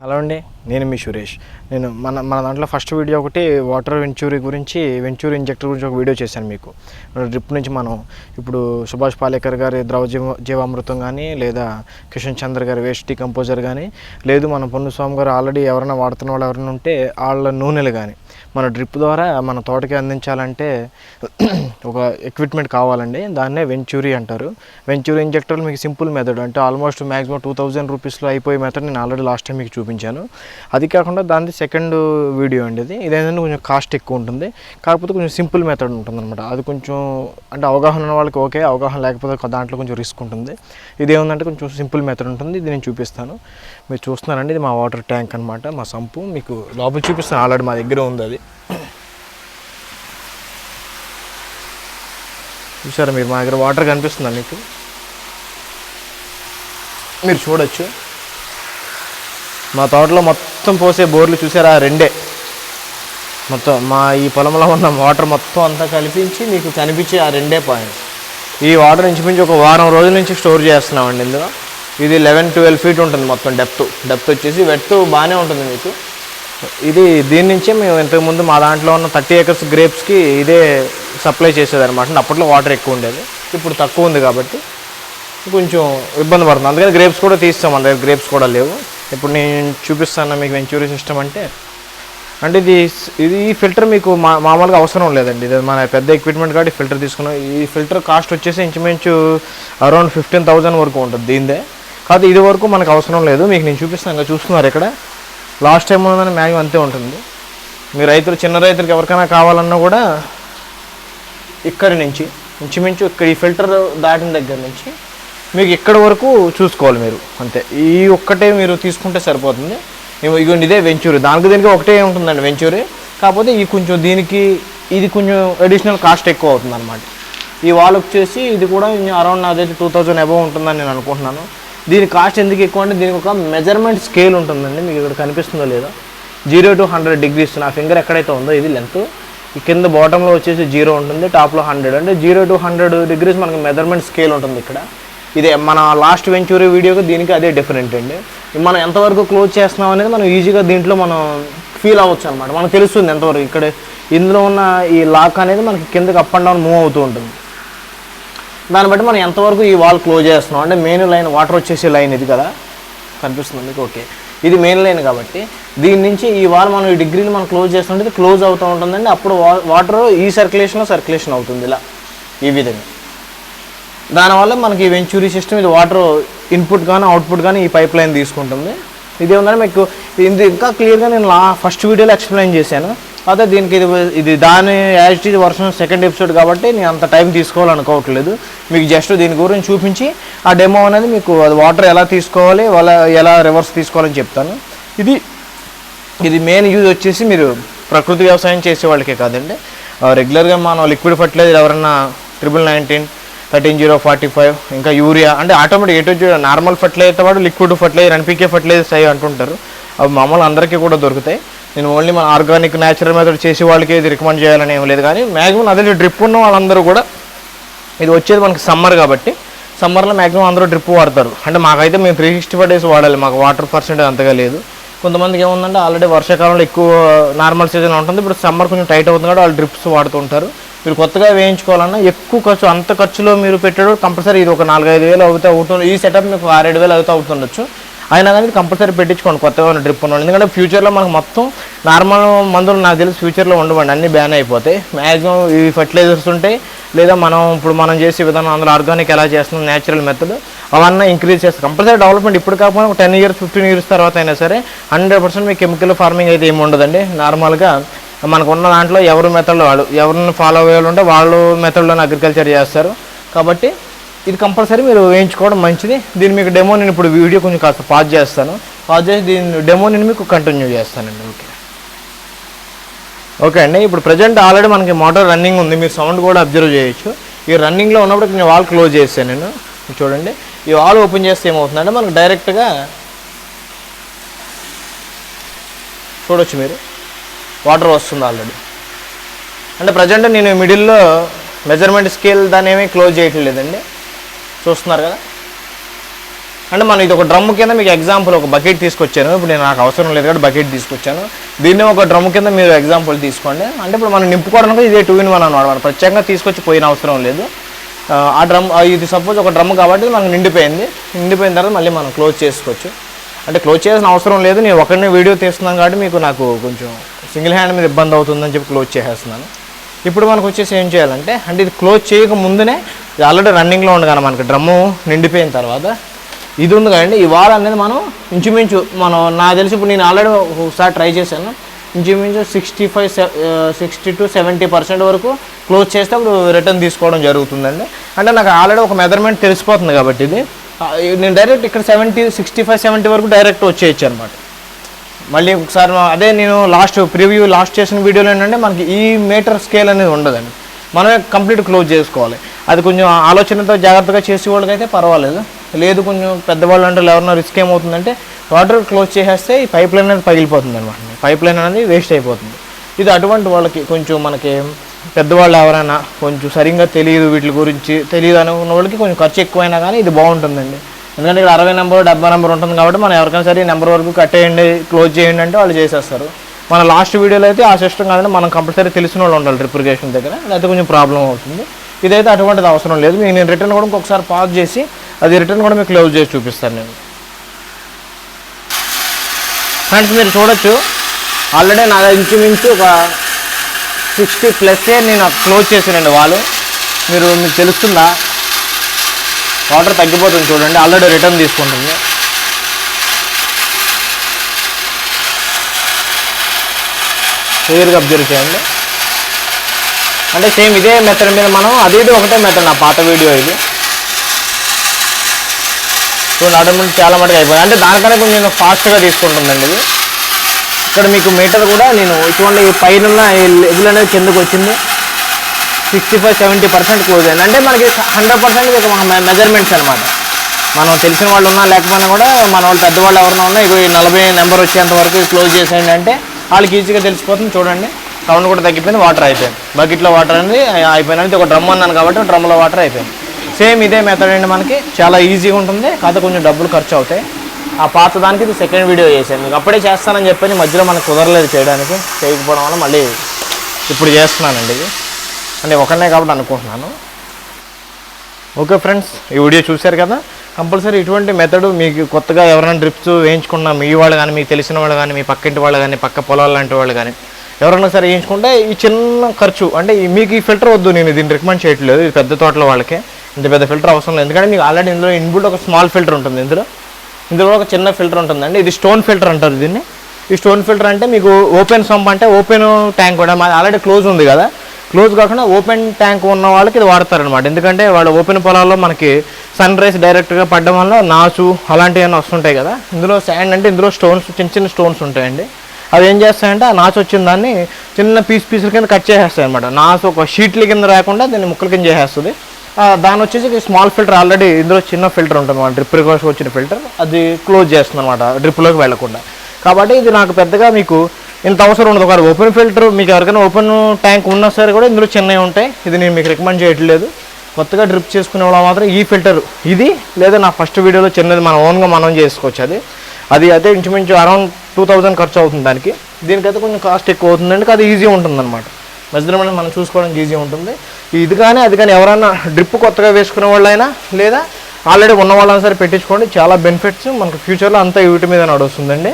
Hello అండి. నేను మీ సురేష్. నేను మన మన దాంట్లో ఫస్ట్ వీడియో ఒకటి వాటర్ వెంచూరీ గురించి వెంచూరి ఇంజెక్టర్ గురించి ఒక వీడియో చేశాను మీకు. డ్రిప్ నుంచి మనం ఇప్పుడు సుభాష్ పాలేకర్ గారి ద్రవ జీవ జీవామృతం కానీ లేదా కిషన్ చంద్ర గారి వేస్ట్ కంపోజర్ కానీ లేదు మన పొన్నుస్వామి గారు ఆల్రెడీ ఎవరైనా వాడుతున్న వాళ్ళు ఎవరైనా ఉంటే వాళ్ళ నూనెలు కానీ మన డ్రిప్ ద్వారా మన తోటకి అందించాలంటే ఒక ఎక్విప్మెంట్ కావాలండి. దాన్నే వెంచూరీ అంటారు. వెంచూరీ ఇంజెక్టర్ మీకు సింపుల్ మెథడ్ అంటే ఆల్మోస్ట్ మ్యాక్సిమం టూ థౌజండ్ రూపీస్లో అయిపోయే మెథడ్ నేను ఆల్రెడీ లాస్ట్ టైం మీకు చూపించాను. అది కాకుండా దాని సెకండ్ వీడియో అండి ఇది. ఇదేంటంటే కొంచెం కాస్ట్ ఎక్కువ ఉంటుంది. కాకపోతే కొంచెం సింపుల్ మెథడ్ ఉంటుంది అనమాట అది కొంచెం అంటే అవగాహన ఉన్న వాళ్ళకి ఓకే అవగాహన లేకపోతే దాంట్లో కొంచెం రిస్క్ ఉంటుంది. ఇదేముందంటే కొంచెం సింపుల్ మెథడ్ ఉంటుంది. ఇది నేను చూపిస్తాను. మీరు చూస్తున్నారండి ఇది మా వాటర్ ట్యాంక్ అనమాట మా సంపు. మీకు లోపల చూపిస్తాను ఆల్రెడీ మా దగ్గర ఉంది అది. చూసారా మీరు? మా దగ్గర వాటర్ కనిపిస్తుందా మీకు? మీరు చూడొచ్చు. మా తోటలో మొత్తం పోసే బోర్లు చూసారా? ఆ రెండే. మొత్తం మా ఈ పొలంలో ఉన్న వాటర్ మొత్తం అంతా కలిపించి మీకు కనిపించే ఆ రెండే పాయింట్స్ ఈ వాటర్ ఇంచుమించు ఒక వారం రోజుల నుంచి స్టోర్ చేస్తున్నామండి ఇందులో. ఇది లెవెన్ ట్వెల్వ్ ఫీట్ ఉంటుంది మొత్తం డెప్త్ డెప్త్ వచ్చేసి వెట్ బాగానే ఉంటుంది మీకు. ఇది దీని నుంచే మేము ఇంతకుముందు మా దాంట్లో ఉన్న థర్టీ ఏకర్స్ గ్రేప్స్కి ఇదే సప్లై చేసేదన్నమాట. అప్పట్లో వాటర్ ఎక్కువ ఉండేది. ఇప్పుడు తక్కువ ఉంది కాబట్టి కొంచెం ఇబ్బంది పడుతుంది. అందుకని గ్రేప్స్ కూడా తీస్తాం. మన దగ్గర గ్రేప్స్ కూడా లేవు. ఇప్పుడు నేను చూపిస్తాను మీకు వెంచూరీ సిస్టమ్ అంటే? అంటే ఇది ఇది ఈ ఫిల్టర్ మీకు మా మామూలుగా అవసరం లేదండి. ఇది మన పెద్ద ఎక్విప్మెంట్ కాబట్టి ఫిల్టర్ తీసుకున్నాం. ఈ ఫిల్టర్ కాస్ట్ వచ్చేసి ఇంచుమించు అరౌండ్ ఫిఫ్టీన్ థౌజండ్ వరకు ఉంటుంది దీందే కాదు ఇది వరకు మనకు అవసరం లేదు. మీకు నేను చూపిస్తాను. ఇంకా చూస్తున్నారు ఇక్కడ. లాస్ట్ టైం ఉన్నదని మ్యాక్సిమం అంతే ఉంటుంది. మీ రైతులు చిన్న రైతులకు ఎవరికైనా కావాలన్నా కూడా ఇక్కడి నుంచి ఇంచుమించు ఇక్కడ ఈ ఫిల్టర్ దాటిన దగ్గర నుంచి మీకు ఇక్కడ వరకు చూసుకోవాలి మీరు. అంతే. ఈ ఒక్కటే మీరు తీసుకుంటే సరిపోతుంది. మేము ఇగోండి ఇదే వెంచూరి. దానికి దీనికి ఒకటే ఉంటుందండి వెంచూరి. కాకపోతే ఈ కొంచెం దీనికి ఇది కొంచెం అడిషనల్ కాస్ట్ ఎక్కువ అవుతుంది అనమాట ఈ వాల్ వచ్చేసి ఇది కూడా అరౌండ్ నాదైతే టూ థౌజండ్ అబవ్ ఉంటుందని నేను అనుకుంటున్నాను. దీని కాస్ట్ ఎందుకు ఎక్కువ అంటే దీనికి ఒక మెజర్మెంట్ స్కేల్ ఉంటుందండి. మీకు ఇక్కడ కనిపిస్తుందో లేదో. జీరో టు హండ్రెడ్ డిగ్రీస్ నా ఫింగర్ ఎక్కడైతే ఉందో ఇది లెంత్ ఈ కింద బాటంలో వచ్చేసి జీరో ఉంటుంది టాప్లో హండ్రెడ్ అంటే జీరో టు హండ్రెడ్ డిగ్రీస్ మనకి మెజర్మెంట్ స్కేల్ ఉంటుంది ఇక్కడ. ఇదే మన లాస్ట్ వెంచూరీ వీడియోకి దీనికి అదే డిఫరెంట్ అండి. మనం ఎంతవరకు క్లోజ్ చేస్తున్నాం అనేది మనం ఈజీగా దీంట్లో మనం ఫీల్ అవ్వచ్చు అనమాట మనకు తెలుస్తుంది ఎంతవరకు ఇక్కడ ఇందులో ఉన్న ఈ లాక్ అనేది మనకి కిందకి అప్ అండ్ డౌన్ మూవ్ అవుతూ ఉంటుంది. దాన్ని బట్టి మనం ఎంతవరకు ఈ వాల్ క్లోజ్ చేస్తున్నాం. అంటే మెయిన్ లైన్ వాటర్ వచ్చేసే లైన్ ఇది కదా. కనిపిస్తుంది మీకు? ఓకే ఇది మెయిన్ లైన్ కాబట్టి దీని నుంచి ఈ వాల్ మనం ఈ డిగ్రీలు మనం క్లోజ్ చేస్తుంటే క్లోజ్ అవుతూ ఉంటుందండి. అప్పుడు వాటర్ ఈ సర్క్యులేషన్లో సర్క్యులేషన్ అవుతుంది ఇలా. ఈ విధంగా. దానివల్ల మనకి వెంచూరీ సిస్టమ్ ఇది వాటర్ ఇన్పుట్ కానీ అవుట్పుట్ కానీ ఈ పైప్ లైన్ తీసుకుంటుంది. ఇది ఉందని మీకు ఇది ఇంకా క్లియర్గా నేను లా ఫస్ట్ వీడియోలో ఎక్స్ప్లెయిన్ చేశాను. అదే దీనికి ఇది ఇది దాని యాజ్ ఇది వర్షన్ సెకండ్ ఎపిసోడ్ కాబట్టి నేను అంత టైం తీసుకోవాలనుకోవట్లేదు. మీకు జస్ట్ దీని గురించి చూపించి ఆ డెమో అనేది మీకు అది వాటర్ ఎలా తీసుకోవాలి వాళ్ళ ఎలా రివర్స్ తీసుకోవాలని చెప్తాను. ఇది ఇది మెయిన్ యూజ్ వచ్చేసి మీరు ప్రకృతి వ్యవసాయం చేసే వాళ్ళకే కాదండి. ఆ, రెగ్యులర్గా మనం లిక్విడ్ ఫర్టిలైజర్ ఎవరన్నా triple nineteen thirteen zero forty five ఇంకా యూరియా. అంటే ఆటోమేటిక్ ఎటు నార్మల్ ఫర్టిలైజర్ వాడు లిక్విడ్ ఫర్టిలైజర్ ఎన్పికే ఫర్టిలైజర్స్ అవి అంటుంటారు. అవి మామూలు అందరికీ కూడా దొరుకుతాయి. నేను ఓన్లీ మన ఆర్గానిక్ న్యాచురల్ మెథడ్ చేసి వాళ్ళకి ఇది రికమెండ్ చేయాలని ఏం లేదు. కానీ మ్యాక్సిమం అదే డ్రిప్ ఉన్న వాళ్ళందరూ కూడా ఇది వచ్చేది మనకి సమ్మర్ కాబట్టి సమ్మర్లో మ్యాక్సిమం అందరూ డ్రిప్ వాడతారు. అంటే మాకైతే మేము త్రీ సిక్స్టీ ఫైవ్ డేస్ వాడాలి. మాకు వాటర్ పర్సెంటేజ్ అంతగా లేదు. కొంతమందికి ఏముందంటే ఆల్రెడీ వర్షాకాలంలో ఎక్కువ నార్మల్ సీజన్ ఉంటుంది. ఇప్పుడు సమ్మర్ కొంచెం టైట్ అవుతుంది కాబట్టి వాళ్ళు డ్రిప్స్ వాడుతుంటారు మీరు కొత్తగా వేయించుకోవాలన్నా ఎక్కువ ఖర్చు అంత ఖర్చులో మీరు పెట్టడం కంపల్సరీ ఇది ఒక నాలుగైదు వేలు అవుతూ అవుతుంది ఈ సెటప్ మీకు ఆరేడు వేలు అవుతూ అవుతుండొచ్చు అయినా కానీ కంపల్సరీ పెట్టించుకోండి కొత్తగా ఉన్న డ్రిప్ ఉన్న ఎందుకంటే ఫ్యూచర్లో మనకు మొత్తం నార్మల్ మందులు నాకు తెలిసి ఫ్యూచర్లో ఉండవండి అన్ని బ్యాన్ అయిపోతాయి. మ్యాక్సిమం ఈ ఫర్టిలైజర్స్ ఉంటాయి లేదా మనం ఇప్పుడు మనం చేసే విధానం అందులో ఆర్గానిక్ ఎలా చేస్తున్నాం న్యాచురల్ మెథడ్ అవన్నీ ఇంక్రీజ్ చేస్తాం కంపల్సరీ డెవలప్మెంట్ ఇప్పుడు కాకపోతే ఒక టెన్ ఇయర్స్ ఫిఫ్టీన్ ఇయర్స్ తర్వాత అయినా సరే హండ్రెడ్ పర్సెంట్ మీ కెమికల్ ఫార్మింగ్ అయితే ఏమి ఉండదండి. నార్మల్గా మనకున్న దాంట్లో ఎవరు మెథడ్లో వాళ్ళు ఎవరిని ఫాలో అయ్యే వాళ్ళు ఉంటే వాళ్ళు మెథడ్లోనే అగ్రికల్చర్ చేస్తారు. కాబట్టి ఇది కంపల్సరీ మీరు వేయించుకోవడం మంచిది. దీన్ని మీకు డెమో నేను ఇప్పుడు వీడియో కొంచెం కాస్త పాజ్ చేస్తాను. పాజ్ చేసి దీని డెమో నేను మీకు కంటిన్యూ చేస్తానండి. ఓకే ఓకే అండి. ఇప్పుడు ప్రజెంట్ ఆల్రెడీ మనకి మోటార్ రన్నింగ్ ఉంది. మీరు సౌండ్ కూడా అబ్జర్వ్ చేయొచ్చు. ఈ రన్నింగ్లో ఉన్నప్పుడు నేను వాల్ క్లోజ్ చేస్తాను నేను చూడండి. ఈ వాల్ ఓపెన్ చేస్తే ఏమవుతుందంటే మనకు డైరెక్ట్గా చూడొచ్చు మీరు. వాటర్ వస్తుంది ఆల్రెడీ. అంటే ప్రజెంట్ నేను మిడిల్లో మెజర్మెంట్ స్కేల్ దాన్ని ఏమీ క్లోజ్ చేయట్లేదండి. చూస్తున్నారు కదా? అంటే మనం ఇది ఒక డ్రమ్ కింద మీకు ఎగ్జాంపుల్ ఒక బకెట్ తీసుకొచ్చాను. ఇప్పుడు నేను నాకు అవసరం లేదు కాబట్టి బకెట్ తీసుకొచ్చాను. దీన్ని ఒక డ్రమ్ కింద మీరు ఎగ్జాంపుల్ తీసుకోండి. అంటే ఇప్పుడు మనం నింపుకోవడానికి ఇదే టూ ఇన్ వన్ అనమాట మనం ప్రత్యేకంగా తీసుకొచ్చి పోయిన అవసరం లేదు. ఆ, డ్రమ్ ఇది సపోజ్ ఒక డ్రమ్ కాబట్టి మనకు నిండిపోయింది. నిండిపోయిన తర్వాత మళ్ళీ మనం క్లోజ్ చేసుకోవచ్చు. అంటే క్లోజ్ చేయాల్సిన అవసరం లేదు. నేను ఒకరిని వీడియో తీస్తున్నాను కాబట్టి మీకు నాకు కొంచెం సింగిల్ హ్యాండ్ మీద ఇబ్బంది అవుతుందని చెప్పి క్లోజ్ చేసేస్తున్నాను. ఇప్పుడు మనకు వచ్చేసి ఏం చేయాలంటే అంటే ఇది క్లోజ్ చేయక ముందునే ఇది ఆల్రెడీ రన్నింగ్లో ఉండగా మనకి డ్రమ్ము నిండిపోయిన తర్వాత. ఇది ఉంది కదండి ఈ వాల్ అనేది మనం ఇంచుమించు మనం నాకు తెలిసి ఇప్పుడు నేను ఆల్రెడీ ఒకసారి ట్రై చేశాను. ఇంచుమించు sixty five sixty two seventy percent వరకు క్లోజ్ చేస్తే అప్పుడు రిటర్న్ తీసుకోవడం జరుగుతుందండి. అంటే నాకు ఆల్రెడీ ఒక మెజర్మెంట్ తెలిసిపోతుంది కాబట్టి ఇది. నేను డైరెక్ట్ ఇక్కడ సెవెంటీ సిక్స్టీ ఫైవ్ సెవెంటీ వరకు డైరెక్ట్ వచ్చేయచ్చు అనమాట మళ్ళీ ఒకసారి అదే నేను లాస్ట్ ప్రివ్యూ లాస్ట్ చేసిన వీడియోలో ఏంటంటే మనకి ఈ మీటర్ స్కేల్ అనేది ఉండదండి. మనమే కంప్లీట్ క్లోజ్ చేసుకోవాలి. అది కొంచెం ఆలోచనతో జాగ్రత్తగా చేసే వాళ్ళకైతే పర్వాలేదు. లేదు కొంచెం పెద్దవాళ్ళు అంటే ఎవరన్నా రిస్క్ ఏమవుతుందంటే వాటర్ క్లోజ్ చేసేస్తే ఈ పైప్ లైన్ అనేది పగిలిపోతుంది అనమాట పైప్ లైన్ అనేది వేస్ట్ అయిపోతుంది. ఇది అటువంటి వాళ్ళకి కొంచెం మనకి పెద్దవాళ్ళు ఎవరైనా కొంచెం సరిగ్గా తెలియదు వీటి గురించి తెలియదు అనుకున్న వాళ్ళకి కొంచెం ఖర్చు ఎక్కువైనా కానీ ఇది బాగుంటుందండి. ఎందుకంటే ఇక్కడ అరవై నెంబర్ డెబ్బై నెంబర్ ఉంటుంది కాబట్టి మనం ఎవరికైనా సరే ఈ నెంబర్ వరకు కట్టేయండి క్లోజ్ చేయండి అంటే వాళ్ళు చేసేస్తారు. మన లాస్ట్ వీడియోలో అయితే ఆ సిస్టమ్ కాదంటే మనం కంపల్సరీ తెలిసిన వాళ్ళు ఉండాలి రిప్రికేషన్ దగ్గర. లేకపోతే కొంచెం ప్రాబ్లం అవుతుంది. ఇదైతే అటువంటిది అవసరం లేదు. మీకు నేను రిటర్న్ కూడా ఇంకొకసారి పాజ్ చేసి అది రిటర్న్ కూడా మీకు క్లోజ్ చేసి చూపిస్తాను నేను. ఫ్రెండ్స్ మీరు చూడొచ్చు. ఆల్రెడీ నా ఇంచుమించు ఒక సిక్స్టీ ప్లస్ నేను క్లోజ్ చేసానండి వాళ్ళు. మీరు మీకు తెలుస్తుందా? వాటర్ తగ్గిపోతుంది చూడండి. ఆల్రెడీ రిటర్న్ తీసుకుంటుంది. క్లియర్గా అబ్జర్వ్ చేయండి. అంటే సేమ్ ఇదే మెథడ్ మీద మనం అది ఇది ఒకటే మెథడ్ నా పాత వీడియో ఇది. చూడండి ఆటోమేటిక్ చాలా మటుకు అయిపోయింది. అంటే దానికన్నా కొంచెం ఫాస్ట్గా తీసుకుంటుందండి ఇది. ఇక్కడ మీకు మీటర్ కూడా నేను ఇటువంటి పైన లెవెల్ అనేది కిందకు వచ్చింది. Sixty five seventy percent close అయింది. అంటే మనకి హండ్రెడ్ పర్సెంట్ ఒక మెజర్మెంట్స్ అనమాట మనం తెలిసిన వాళ్ళు ఉన్నా లేకపోయినా కూడా మన వాళ్ళు పెద్దవాళ్ళు ఎవరైనా ఉన్నా ఇగో ఈ నలభై నెంబర్ వచ్చేంత వరకు క్లోజ్ చేసేయండి అంటే వాళ్ళకి ఈజీగా తెలిసిపోతుంది. చూడండి సౌండ్ కూడా తగ్గిపోయింది వాటర్ అయిపోయింది. బకెట్లో వాటర్ అనేది అయిపోయింది ఒక డ్రమ్ అన్నాను కాబట్టి డ్రమ్లో వాటర్ అయిపోయింది. సేమ్ ఇదే మెథడ్ అండి మనకి. చాలా ఈజీగా ఉంటుంది కాకపోతే కొంచెం డబ్బులు ఖర్చు అవుతాయి. ఆ పాత దానికి ఇది సెకండ్ వీడియో చేశాను. మీకు అప్పుడే చేస్తానని చెప్పని మధ్యలో మనకు కుదరలేదు చేయడానికి. చేయకపోవడం వల్ల మళ్ళీ ఇప్పుడు చేస్తున్నానండి ఇది. అంటే ఒకనే కాబట్టి అనుకుంటున్నాను. ఓకే ఫ్రెండ్స్ ఈ వీడియో చూశారు కదా? కంపల్సరీ ఇటువంటి మెథడ్ మీకు కొత్తగా ఎవరైనా డ్రిప్స్ వేయించుకున్నా మీ వాళ్ళు కానీ మీకు తెలిసిన వాళ్ళు కానీ మీ పక్కింటి వాళ్ళు కానీ పక్క పొలాలు లాంటి వాళ్ళు కానీ ఎవరైనా సరే వేయించుకుంటే ఈ చిన్న ఖర్చు అంటే మీకు ఈ ఫిల్టర్ వద్దు నేను దీన్ని రికమెండ్ చేయట్లేదు ఇది పెద్ద తోటల వాళ్ళకే ఇంత పెద్ద ఫిల్టర్ అవసరం లేదు. ఎందుకంటే మీకు ఆల్రెడీ ఇందులో ఇన్బుల్ట్ ఒక స్మాల్ ఫిల్టర్ ఉంటుంది ఇందులో. ఇందులో ఒక చిన్న ఫిల్టర్ ఉంటుందండి. ఇది స్టోన్ ఫిల్టర్ అంటారు దీన్ని. ఈ స్టోన్ ఫిల్టర్ అంటే మీకు ఓపెన్ సంప్ అంటే ఓపెన్ ట్యాంక్ కూడా మాది ఆల్రెడీ క్లోజ్ ఉంది కదా. క్లోజ్ కాకుండా ఓపెన్ ట్యాంక్ ఉన్న వాళ్ళకి ఇది వాడతారనమాట ఎందుకంటే వాళ్ళ ఓపెన్ పొలాల్లో మనకి సన్ రైస్ డైరెక్ట్గా పడడం వల్ల నాచు అలాంటివన్నీ వస్తుంటాయి కదా. ఇందులో శాండ్ అంటే ఇందులో స్టోన్స్ చిన్న చిన్న స్టోన్స్ ఉంటాయండి. అవి ఏం చేస్తాయంటే ఆ నాచు వచ్చిన దాన్ని చిన్న పీస్ పీసుల కింద కట్ చేసేస్తాయి అనమాట నాచు ఒక షీట్ల కింద రాకుండా దాన్ని ముక్కల కింద చేసేస్తుంది. దాని వచ్చేసి స్మాల్ ఫిల్టర్ ఆల్రెడీ ఇందులో చిన్న ఫిల్టర్ ఉంటుంది మన డ్రిప్ కోసం వచ్చిన ఫిల్టర్. అది క్లోజ్ చేస్తుంది అనమాట డ్రిప్లోకి వెళ్ళకుండా కాబట్టి ఇది నాకు పెద్దగా మీకు ఇంత అవసరం ఉండదు. ఒకవేళ ఓపెన్ ఫిల్టర్ మీకు ఎవరికైనా ఓపెన్ ట్యాంక్ ఉన్నా సరే కూడా ఇందులో చిన్నవి ఉంటాయి. ఇది నేను మీకు రికమెండ్ చేయట్లేదు. కొత్తగా డ్రిప్ చేసుకునే వాళ్ళు మాత్రం ఈ ఫిల్టర్ ఇది లేదా నా ఫస్ట్ వీడియోలో చిన్నది మనం ఓన్గా మనం చేసుకోవచ్చు అది. అది అయితే ఇంచుమించు అరౌండ్ టూ థౌజండ్ ఖర్చు అవుతుంది దానికి. దీనికైతే కొంచెం కాస్ట్ ఎక్కువ అవుతుందండి. అది ఈజీ ఉంటుంది అనమాట మెజర్మెంట్ మనం చూసుకోవడానికి ఈజీ ఉంటుంది. ఇది కానీ అది కానీ ఎవరైనా డ్రిప్ కొత్తగా వేసుకునే వాళ్ళైనా లేదా ఆల్రెడీ ఉన్న వాళ్ళని సరే పెట్టించుకోండి. చాలా బెనిఫిట్స్ మనకు ఫ్యూచర్లో అంతా వీటి మీద నడుస్తుందండి.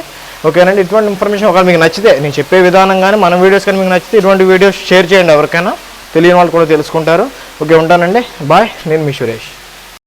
ఓకేనండి? ఇటువంటి ఇన్ఫర్మేషన్ ఒకవేళ మీకు నచ్చితే నేను చెప్పే విధానం కానీ మన వీడియోస్ కానీ మీకు నచ్చితే ఇటువంటి వీడియోస్ షేర్ చేయండి ఎవరికైనా. తెలియని వాళ్ళు కూడా తెలుసుకుంటారు. ఓకే ఉంటానండి. బాయ్ నేను మీ సురేష్.